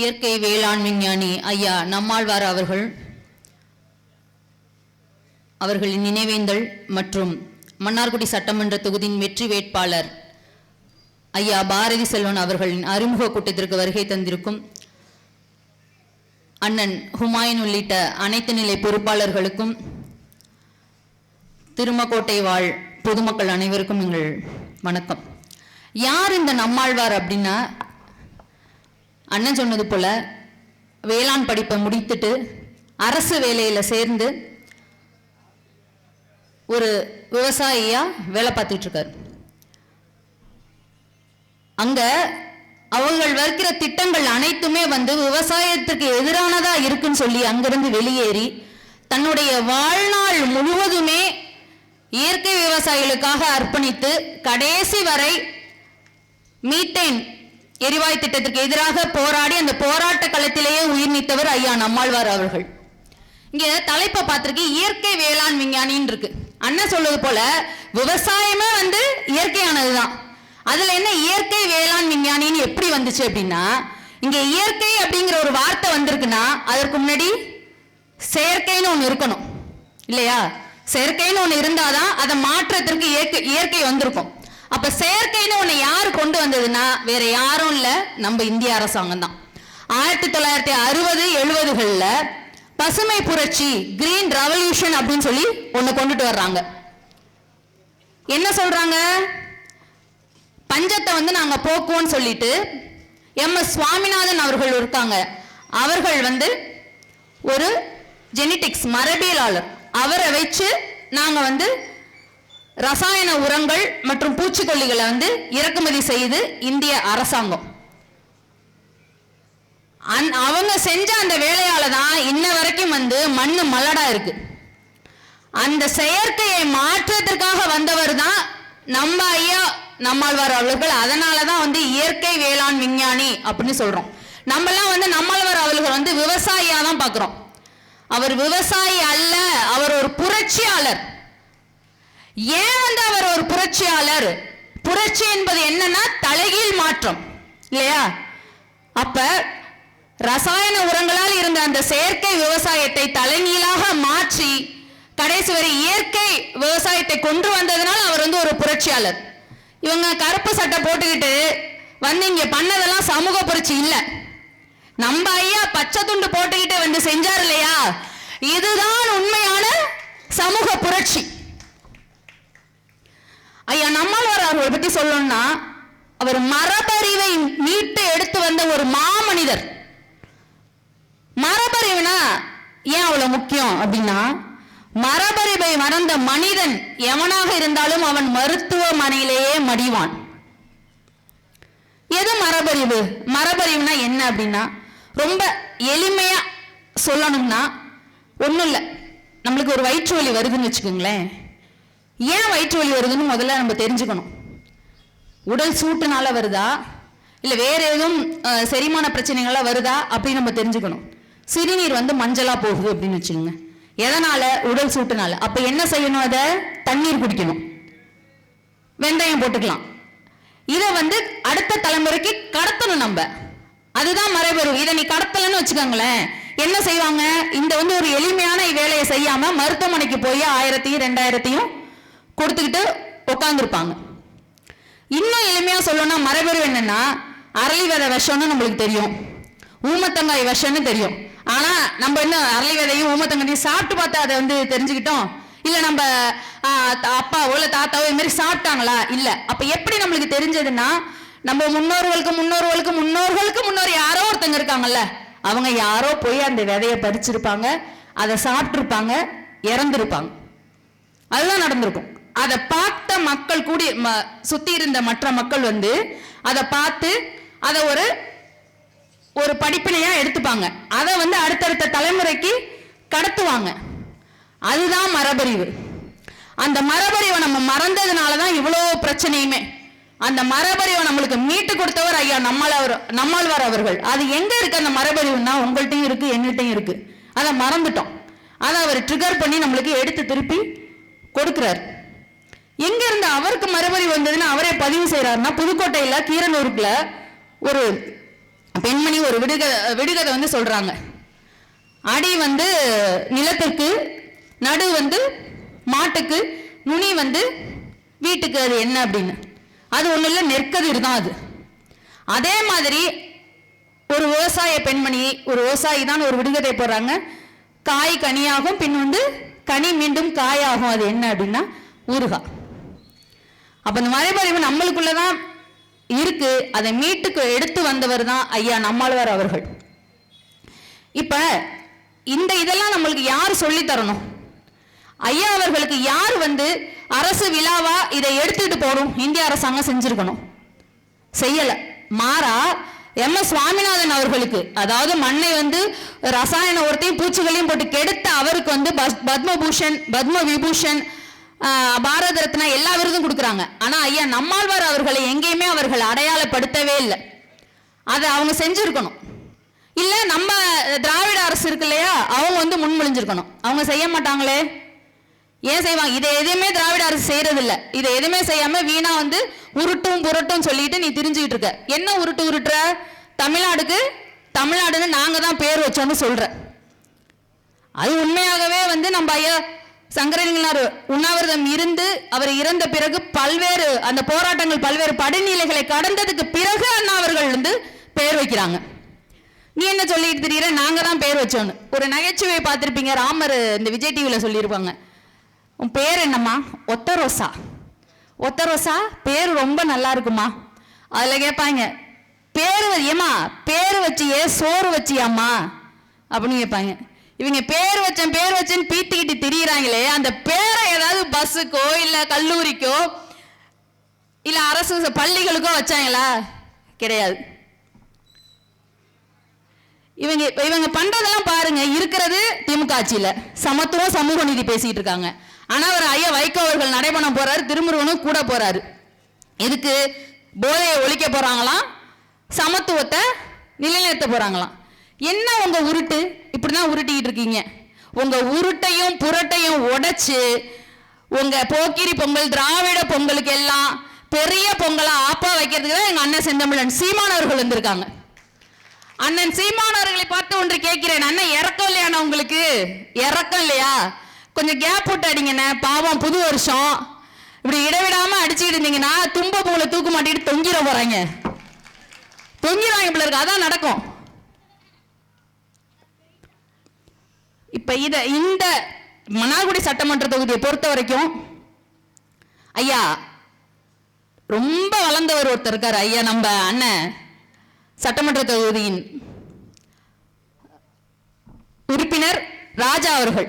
இயற்கை வேளாண் விஞ்ஞானி ஐயா நம்மாழ்வார் அவர்கள் அவர்களின் நினைவேந்தல் மற்றும் மன்னார்குடி சட்டமன்ற தொகுதியின் வெற்றி வேட்பாளர் ஐயா பாரதி செல்வன் அவர்களின் அறிமுக கூட்டத்திற்கு வருகை தந்திருக்கும் அண்ணன் ஹுமாயூன் உள்ளிட்ட அனைத்து நிலை பொறுப்பாளர்களுக்கும் திருமக்கோட்டை வாழ் பொதுமக்கள் அனைவருக்கும் எங்கள் வணக்கம். யார் இந்த நம்மாழ்வார் அப்படின்னா அண்ணன் சொன்னது போல வேளாண் படிப்பை முடித்துட்டு அரசு வேலையில் சேர்ந்து ஒரு விவசாயியாக வேலை பார்த்துட்ருக்கார் அங்கே அவர்கள் அவங்கள் வைக்கிற திட்டங்கள் அனைத்துமே வந்து விவசாயத்துக்கு எதிரானதா இருக்குன்னு சொல்லி அங்கிருந்து வெளியேறி தன்னுடைய வாழ்நாள் முழுவதுமே இயற்கை விவசாயிகளுக்காக அர்ப்பணித்து கடைசி வரை மீத்தேன் எரிவாயு திட்டத்திற்கு எதிராக போராடி அந்த போராட்ட களத்திலேயே உயிர் நீத்தவர் ஐயா நம்மாழ்வார் அவர்கள். இங்க தலைப்பை பார்த்திருக்கு இயற்கை வேளாண் விஞ்ஞானின்னு இருக்கு. அண்ணன் சொல்வது போல விவசாயமே வந்து இயற்கையானதுதான். அதுல என்ன இயற்கை வேளாண் விஞ்ஞானின்னு எப்படி வந்துச்சு அப்படின்னா இங்க இயற்கை அப்படிங்கிற ஒரு வார்த்தை வந்திருக்குன்னா அதற்கு முன்னாடி செயற்கைன்னு ஒண்ணு இருக்கணும். இல்லையா? செயற்கைன்னு ஒண்ணு இருந்தாதான் அதை மாற்றத்திற்கு இயற்கை இயற்கை வந்திருக்கும். அப்ப செயற்கைன்னு ஒன்று யார் கொண்டு வந்ததுன்னா வேற யாரும் இல்ல நம்ம இந்திய அரசாங்கம் தான். ஆயிரத்தி தொள்ளாயிரத்தி அறுபது எழுபதுகள்ல பசுமை புரட்சி கிரீன் ரெவல்யூஷன் அப்படின்னு சொல்லி ஒண்ணு கொண்டுட்டு வர்றாங்க. என்ன சொல்றாங்க? பஞ்சத்தை வந்து நாங்க போக்குவோம்னு சொல்லிட்டு எம். எஸ். சுவாமிநாதன் அவர்கள் இருக்காங்க. அவர்கள் வந்து ஒரு ஜெனடிக்ஸ் மரபியலாளர். அவரை வச்சு நாங்க வந்து ரசாயன உரங்கள் மற்றும் பூச்சிக்கொல்லிகளை வந்து இறக்குமதி செய்து இந்திய அரசாங்கம். அந்- அவங்க செஞ்ச அந்த வேலையால தான் இன்ன வரைக்கும் வந்து மண்ணு மலடா இருக்கு. அந்த செயற்கையை மாற்றத்திற்காக வந்தவர் தான் நம்ம ஐயா நம்மாழ்வார் அவர்கள். அதனால தான் வந்து இயற்கை வேளாண் விஞ்ஞானி அப்படின்னு சொல்றோம். நம்மலாம் வந்து நம்மாழ்வார் அவர்கள் வந்து விவசாயியா தான் பார்க்குறோம் அவர் விவசாயி அல்ல அவர் ஒரு புரட்சியாளர். ஏன் வந்து அவர் ஒரு புரட்சியாளர்? புரட்சி என்பது என்னன்னா தலைகீழ் மாற்றம் இல்லையா? அப்ப ரசாயன உரங்களால் இருந்த அந்த செயற்கை விவசாயத்தை தலைகீழாக மாற்றி கடைசி வரை இயற்கை விவசாயத்தை கொண்டு வந்ததுனால அவர் வந்து ஒரு புரட்சியாளர். இவங்க கருப்பு சட்டை போட்டுக்கிட்டு வந்து இங்க பண்ணதெல்லாம் சமூக புரட்சி இல்ல. நம்ம ஐயா பச்சை துண்டு போட்டுக்கிட்டு வந்து செஞ்சார் இல்லையா? இதுதான் உண்மையான சமூக புரட்சி. ஐயா நம்மாழ்வார் அவர்களை பற்றி சொல்லணும்னா அவர் மரபறிவை மீட்டு எடுத்து வந்த ஒரு மாமனிதர். மரபறிவுனா ஏன் அவ்வளவு முக்கியம் அப்படின்னா மரபறிவை மறந்த மனிதன் எவனாக இருந்தாலும் அவன் மருத்துவமனையிலேயே மடிவான். எது மரபறிவு? மரபறிவுனா என்ன அப்படின்னா ரொம்ப எளிமையா சொல்லணும்னா ஒன்றும் இல்லை. நம்மளுக்கு ஒரு வயிற்று வலி வருதுன்னு வச்சுக்கோங்களேன். ஏன் வயிற்று வலி வருதுன்னு முதல்ல நம்ம தெரிஞ்சுக்கணும். உடல் சூட்டுனால வருதா? இல்லை வேற எதுவும் செரிமான பிரச்சனைகள்லாம் வருதா? அப்படின்னு நம்ம தெரிஞ்சுக்கணும். சிறுநீர் வந்து மஞ்சளா போகுது அப்படின்னு வச்சுக்கோங்க. எதனால? உடல் சூட்டுனால. அப்ப என்ன செய்யணும் அதை? தண்ணீர் குடிக்கணும். வெந்தயம் போட்டுக்கலாம். இதை வந்து அடுத்த தலைமுறைக்கு கடத்தணும் நம்ம. அதுதான் மறைபெறும் இதை நீ கடத்தலன்னு வச்சுக்கோங்களேன். என்ன செய்வாங்க? இந்த வந்து ஒரு எளிமையான வேலையை செய்யாம மருத்துவமனைக்கு போய் ஆயிரத்தையும் ரெண்டாயிரத்தையும் கொடுத்துக்கிட்டு உட்காந்துருப்பாங்க இன்னும் எளிமையாக சொல்லணும்னா மரபெரு என்னன்னா அரளி விதை விஷம்னு நம்மளுக்கு தெரியும். ஊமத்தங்காய் விஷம்னு தெரியும். ஆனால் நம்ம என்ன அரளி விதையும் ஊமத்தங்காயும் சாப்பிட்டு பார்த்தா அதை வந்து தெரிஞ்சுக்கிட்டோம்? இல்லை நம்ம அப்பாவோ இல்லை தாத்தாவோ இது மாதிரி சாப்பிட்டாங்களா? இல்லை. அப்போ எப்படி நம்மளுக்கு தெரிஞ்சதுன்னா நம்ம முன்னோர்களுக்கு முன்னோர்களுக்கு முன்னோர்களுக்கு முன்னோர் யாரோ ஒருத்தங்க இருக்காங்கல்ல அவங்க யாரோ போய் அந்த விதையை பறிச்சிருப்பாங்க அதை சாப்பிட்ருப்பாங்க இறந்துருப்பாங்க. அதுதான் நடந்திருக்கும். அதை பார்த்த மக்கள் கூடி ம- சுத்தி இருந்த மற்ற மக்கள் வந்து அதை பார்த்து அதை ஒரு ஒரு படிப்பினையா எடுத்துப்பாங்க. அதை வந்து அடுத்தடுத்த தலைமுறைக்கு கடத்துவாங்க. அதுதான் மரபறிவு. அந்த மரபறிவை நம்ம மறந்ததுனால தான் இவ்வளோ பிரச்சனையுமே. அந்த மரபறிவை நம்மளுக்கு மீட்டு கொடுத்தவர் ஐயா நம்மளவர் நம்மாழ்வார் அவர்கள். அது எங்க இருக்கு அந்த மரபறிவுன்னா உங்கள்கிட்டயும் இருக்கு எங்கள்கிட்டயும் இருக்கு. அதை மறந்துட்டோம். அதை அவர் ட்ரிகர் பண்ணி நம்மளுக்கு எடுத்து திருப்பி கொடுக்குறாரு. எங்க இருந்து அவருக்கு மறுபடி வந்ததுன்னு அவரே பதிவு செய்யறாருன்னா புதுக்கோட்டையில கீரனூருக்குல ஒரு பெண்மணி ஒரு விடுக விடுகதை வந்து சொல்றாங்க. அடி வந்து நிலத்துக்கு நடு வந்து மாட்டுக்கு நுனி வந்து வீட்டுக்கு அது என்ன அப்படின்னு. அது ஒன்றும் இல்லை நெற்கதிர் தான் அது. அதே மாதிரி ஒரு விவசாய பெண்மணி ஒரு விவசாயி தான் ஒரு விடுகதை போடுறாங்க. காய் கனியாகும் பின் வந்து கனி மீண்டும் காயாகும் அது என்ன அப்படின்னா ஊறுகாய். அப்போ இந்த நம்மளுக்குள்ளே தான் இருக்கு. அதை மீட்டுக்கு எடுத்து வந்தவர் தான் ஐயா நம்மாழ்வார் அவர்கள். இப்ப இந்த இதெல்லாம் நம்மளுக்கு யார் சொல்லி தரணும்? ஐயா அவர்களுக்கு யார் வந்து அரசு விழாவா இதை எடுத்துட்டு போகணும்? இந்திய அரசாங்கம் செஞ்சிருக்கணும். செய்யல. மாறா எம் எஸ் சுவாமிநாதன் அவர்களுக்கு அதாவது மண்ணை வந்து ரசாயன உரத்தையும் பூச்சிகளையும் போட்டு கெடுத்த அவருக்கு வந்து பத்மபூஷன் பத்ம விபூஷன் பாரத ரத்னா எல்லா விருதும் கொடுக்குறாங்க. ஆனா ஐயா நம்மாழ்வார் அவர்களை எங்கேயுமே அவர்கள் அடையாளப்படுத்தவே இல்லை. அதை அவங்க செஞ்சிருக்கணும். இல்ல நம்ம திராவிட அரசு இருக்கு இல்லையா அவங்க வந்து முன்மொழிஞ்சிருக்கணும். அவங்க செய்ய மாட்டாங்களே. ஏன் செய்வாங்க? இதை எதுவுமே திராவிட அரசு செய்யறது இல்ல இதை எதுவுமே செய்யாம வீணா வந்து உருட்டும் புரட்டும் சொல்லிட்டு நீ திரிஞ்சுக்கிட்டு இருக்க. என்ன உருட்டு உருட்டுற? தமிழ்நாடுக்கு தமிழ்நாடுன்னு நாங்க தான் பேர் வச்சோம்னு சொல்ற அது உண்மையாகவே வந்து நம்ம ஐயா சங்கரலிங்கனார் உண்ணாவிரதம் இருந்து அவர் இறந்த பிறகு பல்வேறு அந்த போராட்டங்கள் பல்வேறு படிநிலைகளை கடந்ததுக்கு பிறகு அண்ணா அவர்கள் வந்து பெயர் வைக்கிறாங்க. நீ என்ன சொல்லிட்டு தெரியற? நாங்க தான் பேர் வச்சோன்னு ஒரு நகைச்சுவை பார்த்துருப்பீங்க ராமர் இந்த விஜய் டிவியில் சொல்லியிருப்பாங்க. உன் பேர் என்னம்மா? ஒத்த ரோசா ஒத்த ரோசா பேர் ரொம்ப நல்லா இருக்குமா? அதில் கேட்பாங்க பேர் ஏமா பேர் வச்சியே சோறு வச்சியாம்மா? அப்படின்னு கேட்பாங்க. இவங்க பேர் வச்சேன் பேர் வச்சேன்னு பீத்திக்கிட்டு திரியிறாங்களே அந்த பேரை ஏதாவது பஸ்ஸுக்கோ இல்லை கல்லூரிக்கோ இல்லை அரசு பள்ளிகளுக்கோ வச்சாங்களா? கிடையாது. இவங்க இவங்க பண்றதெல்லாம் பாருங்க இருக்கிறது திமுக ஆட்சியில. சமத்துவம் சமூக நீதி பேசிட்டு இருக்காங்க. ஆனா அவர் ஐயா வைகோ அவர்கள் நடைபெணம் போறாரு திருமுருகனும் கூட போறாரு. இதுக்கு போதையை ஒழிக்க போறாங்களாம் சமத்துவத்தை நிலைநிறுத்த போறாங்களாம். என்ன உங்க உருட்டு? இப்படிதான் உருட்டிக்கிட்டு இருக்கீங்க. உங்க உருட்டையும் புரட்டையும் உடைச்சு உங்க போக்கிரி பொங்கல் திராவிட பொங்கலுக்கு எல்லாம் பெரிய பொங்கலா ஆப்பா வைக்கிறதுக்கு தான் எங்க அண்ணன் செந்தமிழன் சீமானவர்கள் வந்திருக்காங்க. அண்ணன் சீமானவர்களை பார்த்து ஒன்று கேட்கிறேன். அண்ணன் இறக்கம் இல்லையாண்ணா உங்களுக்கு? இறக்கம் இல்லையா? கொஞ்சம் கேப் விட்டு அடிங்கண்ணே பாவம் புது வருஷம். இப்படி இடைவிடாம அடிச்சுக்கிட்டு இருந்தீங்கன்னா தும்ப பூவில் தூக்கு மாட்டிட்டு தொங்கிட போறாங்க. தொங்கிடுவாங்க பிள்ளை அதான் நடக்கும். இப்ப இத இந்த மன்னார்குடி சட்டமன்ற தொகுதியை பொறுத்த வரைக்கும் ஐயா ரொம்ப வளர்ந்தவர் ஒருத்தர் இருக்கார் ஐயா நம்ம அண்ணன் சட்டமன்ற தொகுதியின் உறுப்பினர் ராஜா அவர்கள்.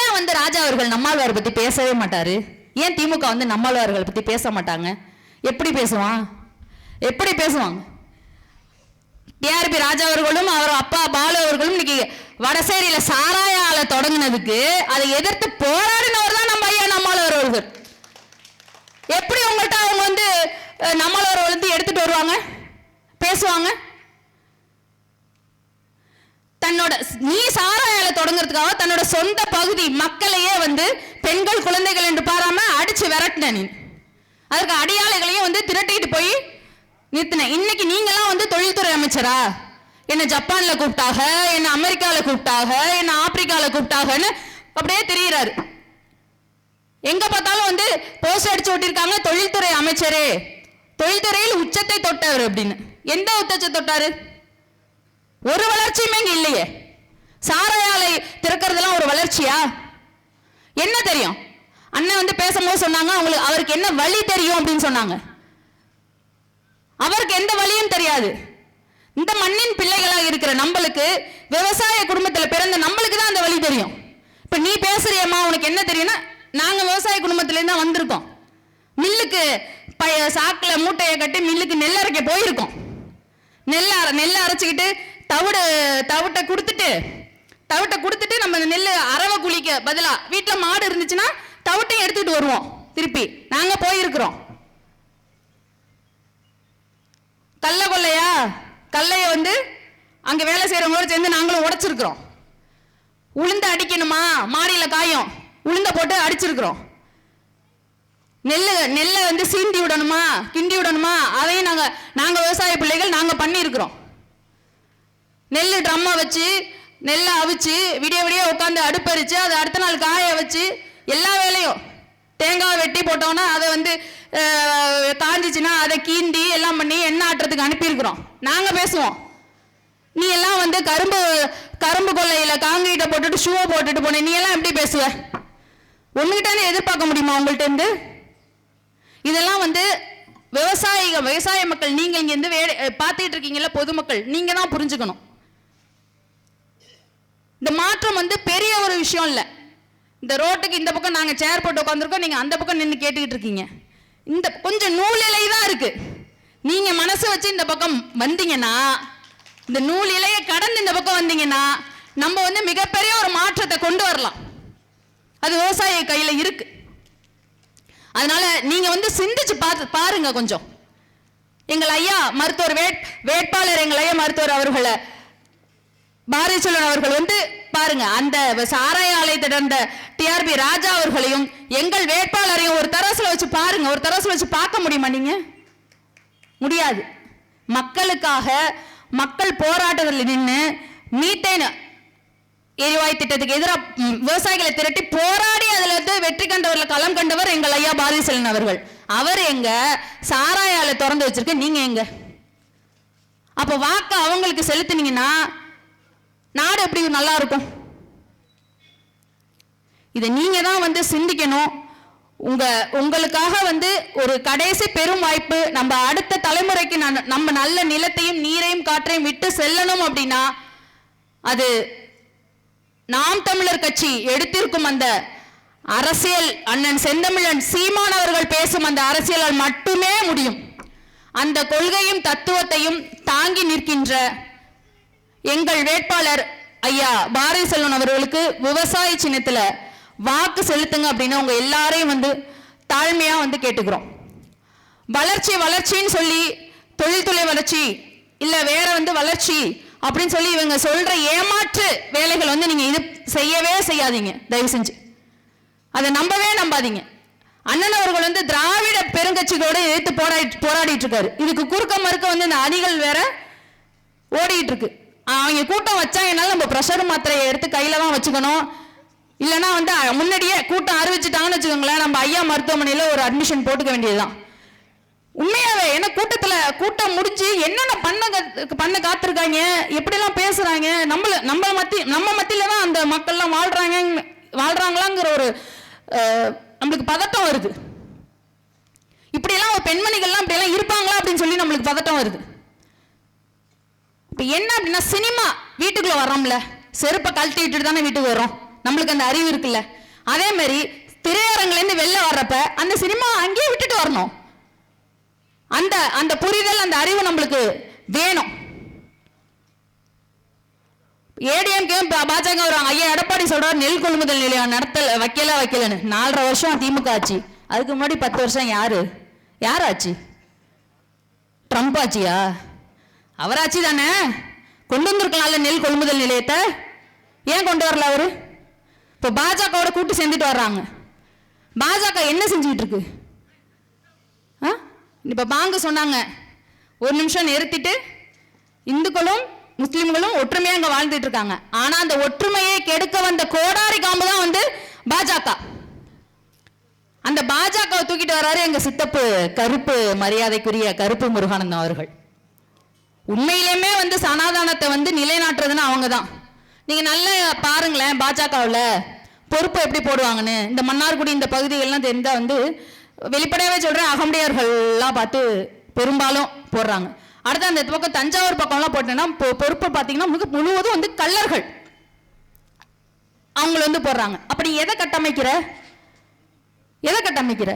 ஏன் வந்து ராஜா அவர்கள் நம்மாழ்வார் பத்தி பேசவே மாட்டாரு? ஏன் திமுக வந்து நம்மாழ்வார்களை பத்தி பேச மாட்டாங்க? எப்படி பேசுவான்? எப்படி பேசுவாங்க? டிஆர்பி ராஜா அவர்களும் அவர் அப்பா பாலு அவர்களும் இன்னைக்கு வடசேரியில சாராய ஆலை தொடங்கினதுக்கு அதை எதிர்த்து போராடினவர் தான் நம்ம ஐயா நம்மளவர் ஒருவர் எப்படி உங்கள்கிட்ட அவங்க வந்து நம்மளவர் வந்து எடுத்துட்டு வருவாங்க? பேசுவாங்க? தன்னோட நீ சாராயால தொடங்குறதுக்காக தன்னோட சொந்த பகுதி மக்களையே வந்து பெண்கள் குழந்தைகள் என்று பாராம அடிச்சு விரட்டின நீ. அதற்கு அடியாளைகளையும் வந்து திரட்டிட்டு போய் நிறுத்தின. இன்னைக்கு நீங்களாம் வந்து தொழில்துறை அமைச்சரா? என்ன ஜப்பான்ல கூப்பிட்டாக என்ன அமெரிக்கால கூப்பிட்டாக என்ன ஆப்பிரிக்கால கூப்பிட்டாகன்னு அப்படியே தெரியுறாரு. எங்க பார்த்தாலும் வந்து போஸ்ட் அடிச்சு விட்டிருக்காங்க தொழில்துறை அமைச்சரே. தொழில்துறையில் உச்சத்தை தொட்டவர் அப்படின்னு. எந்த உச்சத்தை தொட்டாரு? ஒரு வளர்ச்சியுமே இங்க இல்லையே. சாராய திறக்கிறதுலாம் ஒரு வளர்ச்சியா? என்ன தெரியும்? அண்ணன் வந்து பேசும்போது சொன்னாங்க அவங்களுக்கு அவருக்கு என்ன வழி தெரியும்? அப்படின்னு சொன்னாங்க. அவருக்கு எந்த வழியும் தெரியாது. இந்த மண்ணின் பிள்ளைகளாக இருக்கிற நம்மளுக்கு விவசாய குடும்பத்தில் பிறந்த நம்மளுக்கு தான் அந்த வழி தெரியும். இப்ப நீ பேசுறியம்மா உனக்கு என்ன தெரியும்னா நாங்க விவசாய குடும்பத்துலேருந்து தான் வந்திருக்கோம். மில்லுக்கு பய சாக்கில் மூட்டையை கட்டி மில்லுக்கு நெல் அரைக்க போயிருக்கோம். நெல் அரை நெல் அரைச்சிக்கிட்டு தவிடு தவிட்டை கொடுத்துட்டு தவிட்டை கொடுத்துட்டு நம்ம நெல் அரவை குளிக்க பதிலாக வீட்டில் மாடு இருந்துச்சுன்னா தவிட்டையும் எடுத்துக்கிட்டு வருவோம் திருப்பி. நாங்கள் போயிருக்கிறோம். கள்ள கொள்ளையா? கல்லையை வந்து அங்கே வேலை செய்கிறவங்களோட சேர்ந்து நாங்களும் உடைச்சிருக்கிறோம். உளுந்து அடிக்கணுமா? மாடியில் காயும். உளுந்த போட்டு அடிச்சிருக்கிறோம். நெல்லு நெல்லை வந்து சீண்டி விடணுமா? கிண்டி விடணுமா? அதையும் நாங்கள் நாங்கள் விவசாய பிள்ளைகள் நாங்கள் பண்ணியிருக்கிறோம். நெல் ட்ரம்மை வச்சு நெல்லை அவிச்சு விடிய விடிய உட்காந்து அடுப்பரிச்சு அதை அடுத்த நாள் காய வச்சு எல்லா வேலையும் தேங்காய் வெட்டி போட்டோன்னா அதை வந்து தாஞ்சிச்சுன்னா அதை கீந்தி எல்லாம் பண்ணி எண்ணெய் ஆட்டுறதுக்கு அனுப்பியிருக்கிறோம். நாங்கள் பேசுவோம். நீ எல்லாம் வந்து கரும்பு கரும்பு கொள்ளையில் காங்கிரீட்டை போட்டுட்டு ஷூவை போட்டுட்டு போன நீ எல்லாம் எப்படி பேசுவ? ஒன்றுகிட்டே எதிர்பார்க்க முடியுமா உங்கள்ட்ட இருந்து? இதெல்லாம் வந்து விவசாயிக விவசாய மக்கள் நீங்கள் இங்கேருந்து வே வேலை பார்த்துட்டு இருக்கீங்கல்ல பொதுமக்கள் நீங்கள் தான் புரிஞ்சுக்கணும். இந்த மாற்றம் வந்து பெரிய ஒரு விஷயம் இல்லை. இந்த ரோட்டுக்கு இந்த பக்கம் நாங்கள் சேர் போட்டு உட்காந்துருக்கோம் நீங்கள் அந்த பக்கம் நின்று கேட்டுக்கிட்டு இருக்கீங்க இந்த கொஞ்சம் நூலிலை தான் இருக்கு. நீங்கள் மனசு வச்சு இந்த பக்கம் வந்தீங்கன்னா இந்த நூல் இலையை கடந்து இந்த பக்கம் வந்தீங்கன்னா நம்ம வந்து மிகப்பெரிய ஒரு மாற்றத்தை கொண்டு வரலாம். அது விவசாய கையில் இருக்கு. அதனால நீங்க வந்து சிந்திச்சு பார்த்து பாருங்க கொஞ்சம். எங்கள் ஐயா மருத்துவர் வேட் வேட்பாளர் எங்கள் ஐயா மருத்துவர் அவர்களை பாரதி செல்வன் அவர்கள் வந்து பாருங்க அந்த சாராய ஆலயத்தை நடந்த டிஆர்பி ராஜா அவர்களையும் எங்கள் வேட்பாளரையும் ஒரு தராசுல வச்சு பாருங்க ஒரு தராசுல வச்சு பார்க்க முடியுமா நீங்க? முடியாது. மக்களுக்காக மக்கள் போராட்டத்தில் நின்று மீத்தேன் எரிவாயு திட்டத்துக்கு எதிராக விவசாயிகளை திரட்டி போராடி அதுல இருந்து வெற்றி கண்டவர்ல களம் கண்டவர் எங்கள் ஐயா பாரதி செல்வன் அவர்கள். அவர் எங்க சாராய ஆலை திறந்து வச்சிருக்க நீங்க எங்க? அப்ப வாக்கு அவங்களுக்கு செலுத்துனீங்கன்னா நாடு எப்படி நல்லா இருக்கும்? இதை நீங்க தான் வந்து சிந்திக்கணும். உங்க உங்களுக்காக வந்து ஒரு கடைசி பெரும் வாய்ப்பு நம்ம அடுத்த தலைமுறைக்கு நம்ம நல்ல நிலத்தையும் நீரையும் காற்றையும் விட்டு செல்லணும் அப்படின்னா அது நாம் தமிழர் கட்சி எடுத்திருக்கும் அந்த அரசியல் அண்ணன் செந்தமிழன் சீமான் அவர்கள் பேசும் அந்த அரசியலால் மட்டுமே முடியும். அந்த கொள்கையும் தத்துவத்தையும் தாங்கி நிற்கின்ற எங்கள் வேட்பாளர் ஐயா பாரதி செல்வன் அவர்களுக்கு விவசாய சின்னத்துல வாக்கு செலுத்துங்க அப்படின்னு உங்க எல்லாரையும் வந்து தாழ்மையா வந்து கேட்டுக்கிறோம். வளர்ச்சி வளர்ச்சின்னு சொல்லி தொழில்துறை வளர்ச்சி இல்ல வேற வந்து வளர்ச்சி அப்படின்னு சொல்லி இவங்க சொல்ற ஏமாற்று வேலைகள் வந்து நீங்க இது செய்யவே செய்யாதீங்க தயவு செஞ்சு. அதை நம்பவே நம்பாதீங்க. அண்ணன் அவர்கள் வந்து திராவிட பெருங்கட்சிகளோட எதிர்த்து போராடி போராடிட்டு இருக்காரு. இதுக்கு குறுக்க மறுக்க வந்து இந்த அணிகள் வேற ஓடிட்டு இருக்கு. அவங்க கூட்டம் வச்சாங்கனால நம்ம ப்ரெஷர் மாத்திரையை எடுத்து கையில தான் வச்சுக்கணும். இல்லைன்னா வந்து முன்னாடியே கூட்டம் அறிவிச்சிட்டாங்கன்னு வச்சுக்கோங்களேன் நம்ம ஐயா மருத்துவமனையில் ஒரு அட்மிஷன் போட்டுக்க வேண்டியதுதான். உண்மையாவே என்ன கூட்டத்தில் கூட்டம் முடிச்சு என்னென்ன பண்ண பண்ண காத்திருக்காங்க எப்படிலாம் பேசுறாங்க நம்மள நம்மள மத்தி நம்ம மத்தியில தான் அந்த மக்கள்லாம் வாழ்றாங்க வாழ்றாங்களாங்கிற ஒரு நம்மளுக்கு பதட்டம் வருது. இப்படியெல்லாம் பெண்மணிகள்லாம் இப்படியெல்லாம் இருப்பாங்களா அப்படின்னு சொல்லி நம்மளுக்கு பதட்டம் வருது. இப்போ என்ன அப்படின்னா சினிமா வீட்டுக்குள்ள வர்றோம்ல. செருப்பை கழட்டி விட்டுட்டு தானே வீட்டுக்கு வரோம் நம்மளுக்கு அந்த அறிவு இருக்குல்ல. அதே மாதிரி திரையரங்குலேருந்து வெளில வர்றப்ப அந்த சினிமா அங்கேயே விட்டுட்டு வரணும். அந்த அந்த புரிதல் அந்த அறிவு நம்மளுக்கு வேணும். ஏடிஎம்கே பாஜக வருவாங்க. ஐயா எடப்பாடி சொல்றாரு நெல் கொள்முதல் நிலையம் நடத்தல வைக்கல வைக்கலன்னு. நாலரை வருஷம் திமுக ஆச்சு. அதுக்கு முன்னாடி பத்து வருஷம் யாரு? யார் ஆச்சு? ட்ரம்ப் ஆச்சியா? அவராட்சி தானே? கொண்டு வந்திருக்கலாம்ல நெல் கொள்முதல் நிலையத்தை? ஏன் கொண்டு வரல அவரு? இப்போ பாஜகவோட கூட்டு சேர்ந்துட்டு வர்றாங்க. பாஜக என்ன செஞ்சுக்கிட்டு இருக்கு ஆ? இப்போ பாங்க சொன்னாங்க. ஒரு நிமிஷம் நிறுத்திட்டு இந்துக்களும் முஸ்லீம்களும் ஒற்றுமையாக அங்கே வாழ்ந்துட்டு இருக்காங்க. ஆனால் அந்த ஒற்றுமையை கெடுக்க வந்த கோடாரி காம்பு தான் வந்து பாஜக. அந்த பாஜகவை தூக்கிட்டு வராரு எங்க சித்தப்பு கருப்பு மரியாதைக்குரிய கருப்பு முருகானந்தம் அவர்கள். உண்மையிலுமே வந்து சனாதானத்தை வந்து நிலைநாட்டுறதுன்னு அவங்க தான் நீங்கள் நல்லா பாருங்களேன் பாஜகவில் பொறுப்பு எப்படி போடுவாங்கன்னு. இந்த மன்னார்குடி இந்த பகுதிகள்லாம் தெரிந்தால் வந்து வெளிப்படையாகவே சொல்கிறேன் அகமுடையர்கள்லாம் பார்த்து பெரும்பாலும் போடுறாங்க. அடுத்து அந்த பக்கம் தஞ்சாவூர் பக்கம்லாம் போட்டேன்னா பொறுப்பு பொறுப்பை பார்த்தீங்கன்னா முழுவதும் வந்து கல்லர்கள் அவங்கள வந்து போடுறாங்க. அப்படி எதை கட்டமைக்கிற? எதை கட்டமைக்கிற?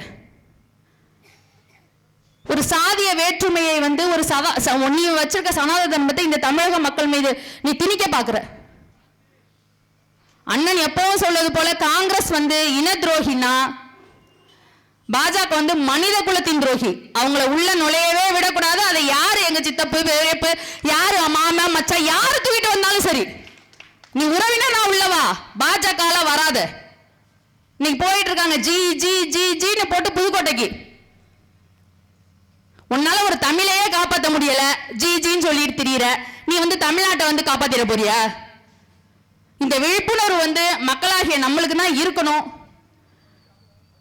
ஒரு சாதிய வேற்றுமையை வந்து ஒரு சவா ச- நீ வச்சிருக்க சனாத தர்மத்தை இந்த தமிழக மக்கள் மீது நீ திணிக்க பாக்குற அண்ணன் எப்பவும் சொல்வது போல காங்கிரஸ் வந்து இன துரோகினா பாஜக வந்து மனித குலத்தின் துரோகி. அவங்கள உள்ள நுழையவே விடக்கூடாது. அதை யாரு எங்க சித்தப்பு பெரியப்பு யாரு மாமா மச்சான் யாரு தூக்கிட்டு வந்தாலும் சரி. நீ உறவினா நான் உள்ளவா பாஜக வராத. இன்னைக்கு போயிட்டு இருக்காங்க. ஜி ஜி ஜி ஜின்னு போட்டு புதுக்கோட்டைக்கு. உன்னால ஒரு தமிழையே காப்பாற்ற முடியல. ஜி ஜின்னு சொல்லிட்டு திரியிற. நீ வந்து தமிழ்நாட்டை வந்து காப்பாத்திட போறியா? இந்த விழிப்புணர்வு வந்து மக்களாகிய நம்மளுக்கு தான் இருக்கணும்.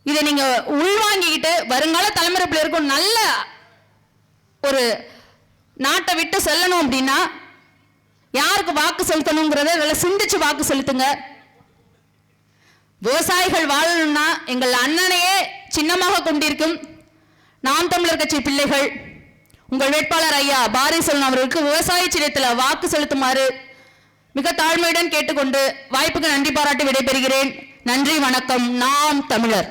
இதை நீங்க உள்வாங்கிக்கிட்டு வருங்கால தலைமுறைப்பில் இருக்கும் நல்ல ஒரு நாட்டை விட்டு செல்லணும் அப்படின்னா யாருக்கு வாக்கு செலுத்தணுங்கிறத நல்லா சிந்திச்சு வாக்கு செலுத்துங்க. விவசாயிகள் வாழணும்னா எங்கள் அண்ணனையே சின்னமாக கொண்டிருக்கும். நாம் தமிழர் கட்சி பிள்ளைகள் உங்கள் வேட்பாளர் ஐயா பாரதிசெல்வன் அவர்களுக்கு விவசாய சின்னத்தில் வாக்கு செலுத்துமாறு மிக தாழ்மையுடன் கேட்டுக்கொண்டு வாய்ப்புக்கு நன்றி பாராட்டி விடைபெறுகிறேன். நன்றி வணக்கம். நாம் தமிழர்.